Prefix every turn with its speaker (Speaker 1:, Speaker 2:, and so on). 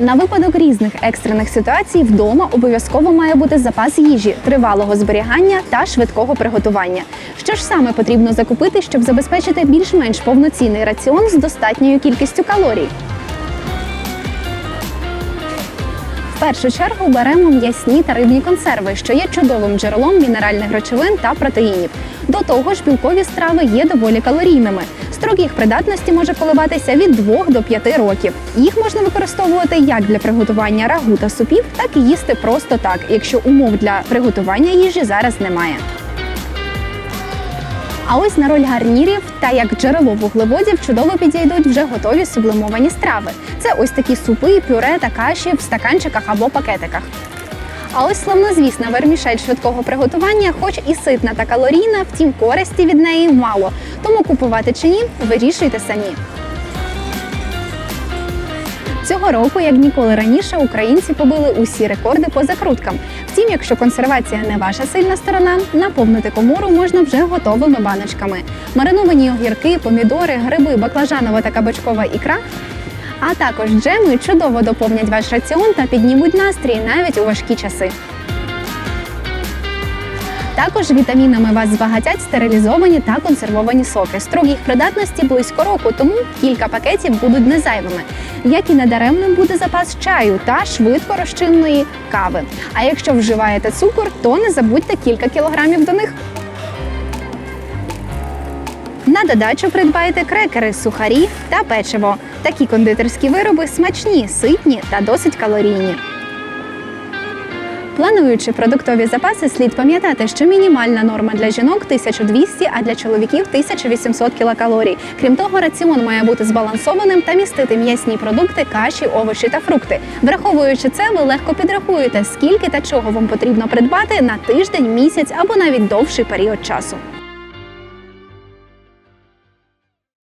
Speaker 1: На випадок різних екстрених ситуацій вдома обов'язково має бути запас їжі, тривалого зберігання та швидкого приготування. Що ж саме потрібно закупити, щоб забезпечити більш-менш повноцінний раціон з достатньою кількістю калорій? В першу чергу беремо м'ясні та рибні консерви, що є чудовим джерелом мінеральних речовин та протеїнів. До того ж, білкові страви є доволі калорійними. Строк їх придатності може коливатися від 2 до 5 років. Їх можна використовувати як для приготування рагу та супів, так і їсти просто так, якщо умов для приготування їжі зараз немає. А ось на роль гарнірів та як джерело вуглеводів чудово підійдуть вже готові сублимовані страви. Це ось такі супи, пюре та каші в стаканчиках або пакетиках. А ось славнозвісна вермішель швидкого приготування, хоч і ситна та калорійна, втім користі від неї мало. Тому купувати чи ні, вирішуйте самі. Цього року, як ніколи раніше, українці побили усі рекорди по закруткам. Втім, якщо консервація не ваша сильна сторона, наповнити комору можна вже готовими баночками. Мариновані огірки, помідори, гриби, баклажанова та кабачкова ікра. А також джеми чудово доповнять ваш раціон та піднімуть настрій навіть у важкі часи. Також вітамінами вас збагатять стерилізовані та консервовані соки. Строк їх придатності близько року, тому кілька пакетів будуть незайвими. Як і недаремним буде запас чаю та швидко розчинної кави. А якщо вживаєте цукор, то не забудьте кілька кілограмів до них. На додачу придбайте крекери, сухарі та печиво. Такі кондитерські вироби смачні, ситні та досить калорійні. Плануючи продуктові запаси, слід пам'ятати, що мінімальна норма для жінок 1200, а для чоловіків 1800 кілокалорій. Крім того, раціон має бути збалансованим та містити м'ясні продукти, каші, овочі та фрукти. Враховуючи це, ви легко підрахуєте, скільки та чого вам потрібно придбати на тиждень, місяць або навіть довший період часу.